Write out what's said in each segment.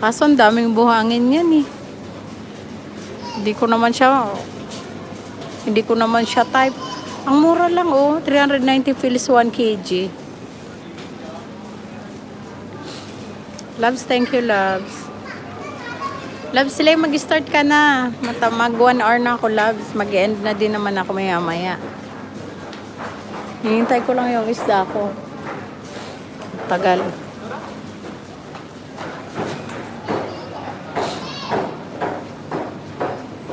Kaso ang daming buhangin yan eh. Hindi ko naman siya, hindi ko naman siya type. Ang mura lang oh, 390 fils 1 kg. Loves, thank you, loves. Loves, sila mag-start ka na. Mata, mag one hour na ako, loves. Mag-end na din naman ako maya-maya. Hinihintay ko lang yung isda ko. Tagal.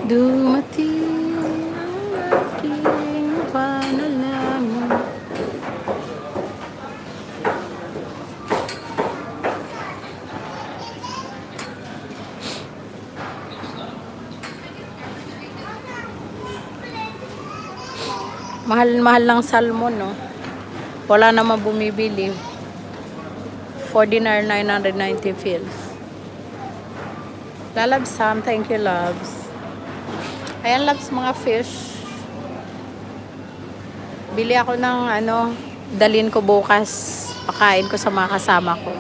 Dumating ang aking panalangin. Mahal-mahal lang salmon, no? Wala naman bumibili. For dinner, 990 fils. Lalabs, Sam. Thank you, loves. Ayan, loves, mga fish. Bili ako ng, ano, dalin ko bukas. Pakain ko sa mga kasama ko.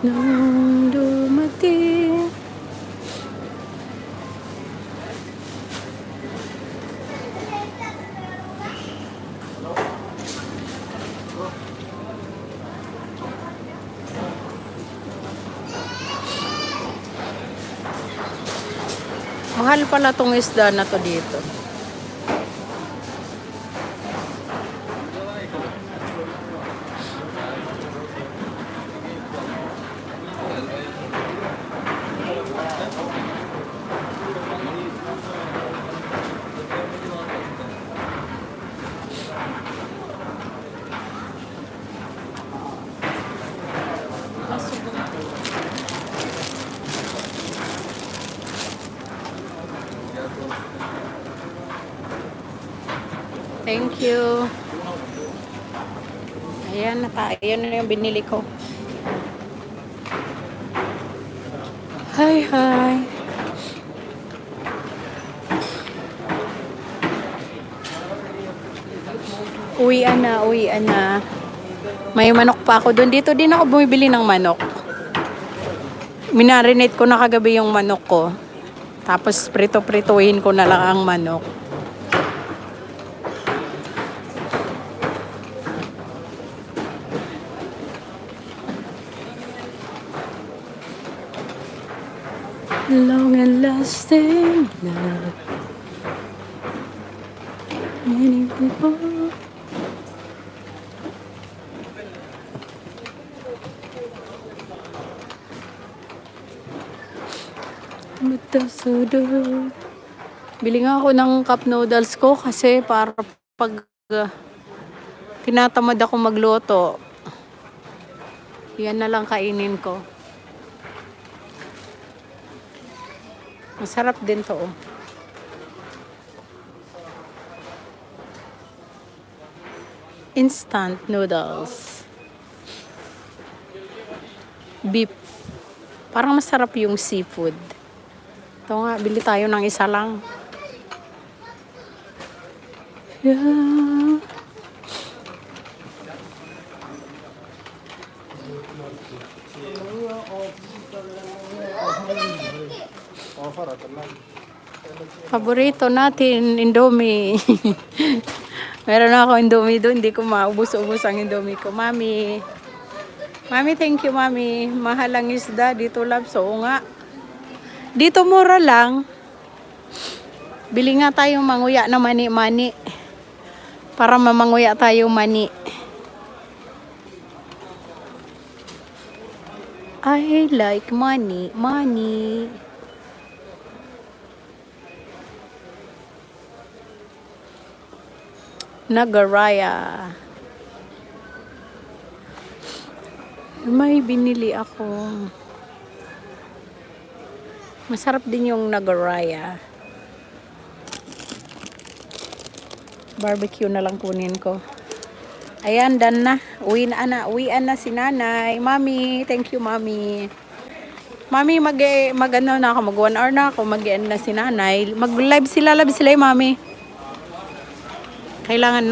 Nung dumating Mahal pala tong isda na to dito. Thank you. Ayan, naka, ayan na yung binili ko. Hi, hi. Uwian na, uwian na. May manok pa ako doon. Dito din ako bumibili ng manok. Minarinate ko na kagabi yung manok ko. Tapos prito-prituhin ko na lang ang manok. Long and lasting love. Many people. Matasudod. Bili nga ako ng cup noodles ko kasi para pag uh, tinatamad ako magluto, yan na lang kainin ko. Masarap din to. Oh. Instant noodles. Beef. Parang masarap yung seafood. Ito nga, bili tayo ng isa lang. Yeah. Paborito natin, Indomie. Meron ako Indomie doon, hindi ko maubos-ubos ang Indomie ko. Mami, Mami, thank you, Mami. Mahal ang isda dito, love. So, nga. Dito mura lang. Bili nga tayong manguya na mani-mani. Para mamanguya tayo mani. I like money, money. Nagaraya. May binili ako. Masarap din yung Nagaraya. Barbecue na lang kunin ko. Ayan, done na. Uwi na na. Uwian na si nanay. Mami, thank you, mami. Mami, mag, mag ano na ako, mag one hour na ako, mag na si nanay. Mag live sila, live sila yung mami. Kailangan na